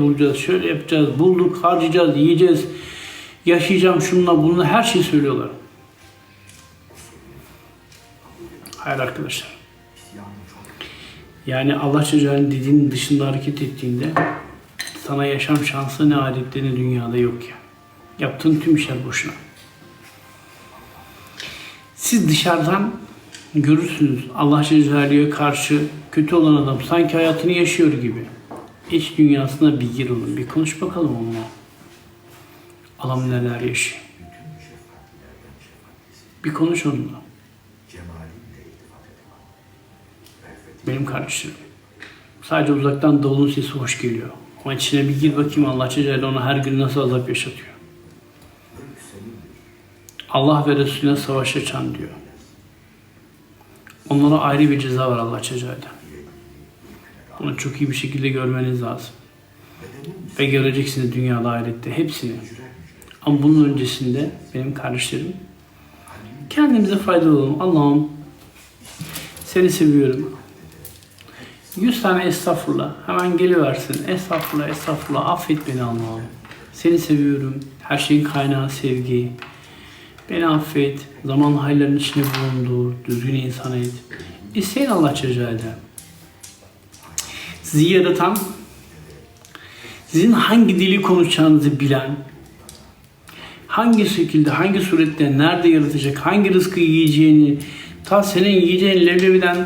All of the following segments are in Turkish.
bulacağız, şöyle yapacağız, bulduk, harcayacağız, yiyeceğiz, yaşayacağım şununla bununla her şeyi söylüyorlar. Hayır arkadaşlar. Yani Allah Celle dediğinin dışında hareket ettiğinde sana yaşam şansı ne ahirette ne dünyada yok ya. Yaptığın tüm işler boşuna. Siz dışarıdan görürsünüz Allah Celle karşı kötü olan adam sanki hayatını yaşıyor gibi. İç dünyasına bir gir. Bir konuş bakalım onunla. Adam neler yaşıyor. Bir konuş onunla. Benim kardeşlerim. Sadece uzaktan davulun sesi hoş geliyor. Ama içine bir gir bakayım Allah Celle ona her gün nasıl azap yaşatıyor. Allah ve Resulüne savaş açan diyor. Onlara ayrı bir ceza var Allah Celle. Bunu çok iyi bir şekilde görmeniz lazım. Ve göreceksiniz dünyada ahirette hepsini. Ama bunun öncesinde benim kardeşlerim kendimize faydalı olalım. Allah'ım seni seviyorum. Yüz tane estağfurullah hemen geliversin. Estağfurullah, estağfurullah. Affet beni Allah'ım. Seni seviyorum. Her şeyin kaynağı sevgi. Beni affet. Zaman hayırların içine bulundur. Düzgün insan et. İsteyin Allah Celle Sizi yaratan, sizin hangi dili konuşacağınızı bilen, hangi şekilde, hangi surette, nerede yaratacak, hangi rızkı yiyeceğini, ta senin yiyeceğin leblebiden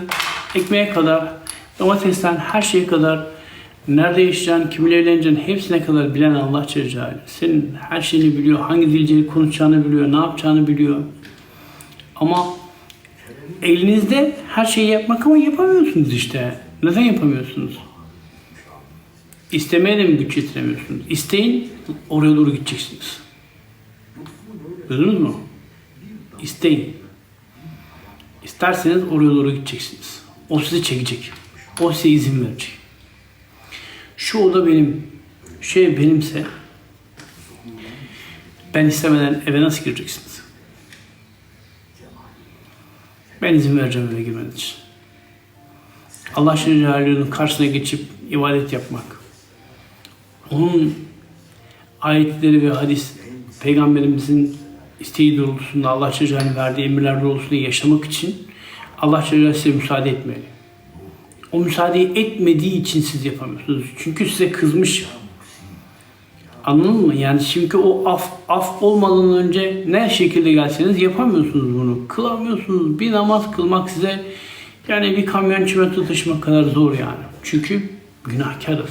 ekmeğe kadar, domatesten her şeye kadar, nerede yaşayacaksın, kiminle evleneceksin, hepsine kadar bilen Allah Celle Senin her şeyini biliyor, hangi dilceyi konuşacağını biliyor, ne yapacağını biliyor. Ama elinizde her şeyi yapmak ama yapamıyorsunuz işte. Neden yapamıyorsunuz? İstemeye de mi güç yetiremiyorsunuz? İsteyin, oraya doğru gideceksiniz. Duydunuz mu? İsteyin. İsterseniz oraya doğru gideceksiniz. O sizi çekecek. O size izin verecek. Şu oda benim, şu ev benimse ben istemeden eve nasıl gireceksiniz? Ben izin vereceğim eve girmeniz için. Allah Celle karşısına geçip ibadet yapmak. Onun ayetleri ve hadis peygamberimizin isteği doğrultusunda Allah Celle verdiği emirler doğrultusunda yaşamak için Allah Celle size müsaade etmeli. O müsaade etmediği için siz yapamıyorsunuz. Çünkü size kızmış. Anladın mı? Yani çünkü o af, af olmadan önce ne şekilde gelseniz yapamıyorsunuz bunu. Kılamıyorsunuz. Bir namaz kılmak size yani bir kamyon çimento taşımak kadar zor yani. Çünkü günahkarız.